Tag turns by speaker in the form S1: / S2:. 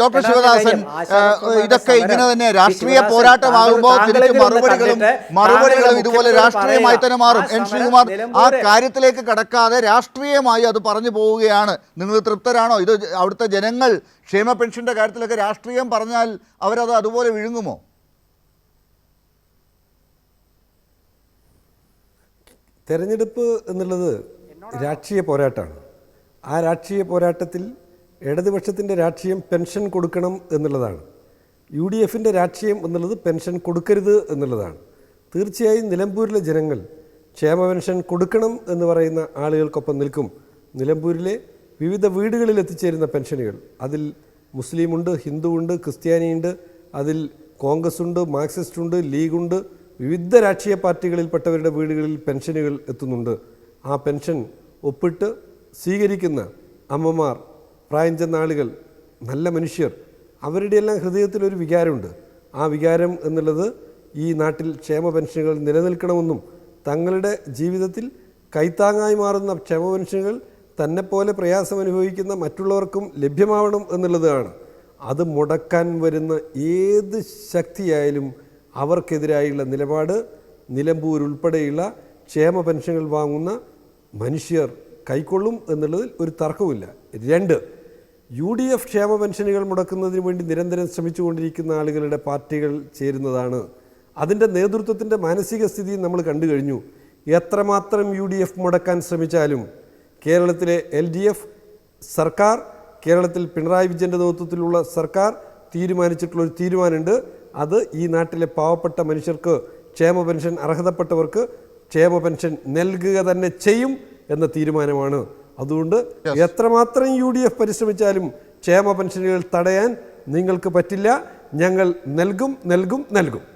S1: doctor Sivadasan ഇതൊക്കെ ഇങ്ങനെ തന്നെ രാഷ്ട്രീയ പോരാട്ടമാകുമ്പോൾ മറുപടികളും മറുപടികളും ഇതുപോലെ രാഷ്ട്രീയമായി തന്നെ മാറും എൻ ശ്രീകുമാർ ആ കാര്യത്തിലേക്ക് കടക്കാതെ രാഷ്ട്രീയമായി അത് പറഞ്ഞു പോവുകയാണ് നിങ്ങൾ തൃപ്തരാണോ ഇത് അവിടുത്തെ ജനങ്ങൾ ക്ഷേമ പെൻഷന്റെ കാര്യത്തിലൊക്കെ രാഷ്ട്രീയം പറഞ്ഞാൽ അവരത് അതുപോലെ വിഴുങ്ങുമോ
S2: തെരഞ്ഞെടുപ്പ് എന്നുള്ളത് രാഷ്ട്രീയ പോരാട്ടമാണ് ആ രാഷ്ട്രീയ പോരാട്ടത്തിൽ ഇടതുപക്ഷത്തിൻ്റെ രാഷ്ട്രീയം പെൻഷൻ കൊടുക്കണം എന്നുള്ളതാണ് യു ഡി എഫിൻ്റെ രാഷ്ട്രീയം എന്നുള്ളത് പെൻഷൻ കൊടുക്കരുത് എന്നുള്ളതാണ് തീർച്ചയായും നിലമ്പൂരിലെ ജനങ്ങൾ ക്ഷേമ പെൻഷൻ കൊടുക്കണം എന്ന് പറയുന്ന ആളുകൾക്കൊപ്പം നിൽക്കും നിലമ്പൂരിലെ വിവിധ വീടുകളിൽ എത്തിച്ചേരുന്ന പെൻഷനുകൾ അതിൽ മുസ്ലിമുണ്ട് ഹിന്ദുവുണ്ട് ക്രിസ്ത്യാനിയുണ്ട് അതിൽ കോൺഗ്രസ് ഉണ്ട് മാർക്സിസ്റ്റ് ഉണ്ട് ലീഗുണ്ട് വിവിധ രാഷ്ട്രീയ പാർട്ടികളിൽപ്പെട്ടവരുടെ വീടുകളിൽ പെൻഷനുകൾ എത്തുന്നുണ്ട് ആ പെൻഷൻ ഒപ്പിട്ട് സ്വീകരിക്കുന്ന അമ്മമാർ പ്രായം ചെന്ന ആളുകൾ നല്ല മനുഷ്യർ അവരുടെ എല്ലാം ഹൃദയത്തിലൊരു വികാരമുണ്ട് ആ വികാരം എന്നുള്ളത് ഈ നാട്ടിൽ ക്ഷേമ പെൻഷനുകൾ നിലനിൽക്കണമെന്നും തങ്ങളുടെ ജീവിതത്തിൽ കൈത്താങ്ങായി മാറുന്ന ക്ഷേമ പെൻഷനുകൾ തന്നെപ്പോലെ പ്രയാസം അനുഭവിക്കുന്ന മറ്റുള്ളവർക്കും ലഭ്യമാവണം എന്നുള്ളതാണ് അത് മുടക്കാൻ വരുന്ന ഏത് ശക്തിയായാലും അവർക്കെതിരായുള്ള നിലപാട് നിലമ്പൂർ ഉൾപ്പെടെയുള്ള ക്ഷേമ പെൻഷനുകൾ വാങ്ങുന്ന മനുഷ്യർ കൈക്കൊള്ളും എന്നുള്ളതിൽ ഒരു തർക്കവുമില്ല രണ്ട് യു ഡി എഫ് ക്ഷേമ പെൻഷനുകൾ മുടക്കുന്നതിന് വേണ്ടി നിരന്തരം ശ്രമിച്ചുകൊണ്ടിരിക്കുന്ന ആളുകളുടെ പാർട്ടികൾ ചേരുന്നതാണ് അതിൻ്റെ നേതൃത്വത്തിൻ്റെ മാനസിക സ്ഥിതി നമ്മൾ കണ്ടു കഴിഞ്ഞു എത്രമാത്രം യു ഡി എഫ് മുടക്കാൻ ശ്രമിച്ചാലും കേരളത്തിലെ എൽ ഡി എഫ് സർക്കാർ കേരളത്തിൽ പിണറായി വിജയൻ്റെ നേതൃത്വത്തിലുള്ള സർക്കാർ തീരുമാനിച്ചിട്ടുള്ളൊരു തീരുമാനമുണ്ട് അത് ഈ നാട്ടിലെ പാവപ്പെട്ട മനുഷ്യർക്ക് ക്ഷേമ പെൻഷൻ അർഹതപ്പെട്ടവർക്ക് ക്ഷേമ പെൻഷൻ നൽകുക തന്നെ ചെയ്യും എന്ന തീരുമാനമാണ് അതുകൊണ്ട് എത്രമാത്രം യു ഡി എഫ് പരിശ്രമിച്ചാലും ക്ഷേമ പെൻഷനുകൾ തടയാൻ നിങ്ങൾക്ക് പറ്റില്ല ഞങ്ങൾ നൽകും നൽകും നൽകും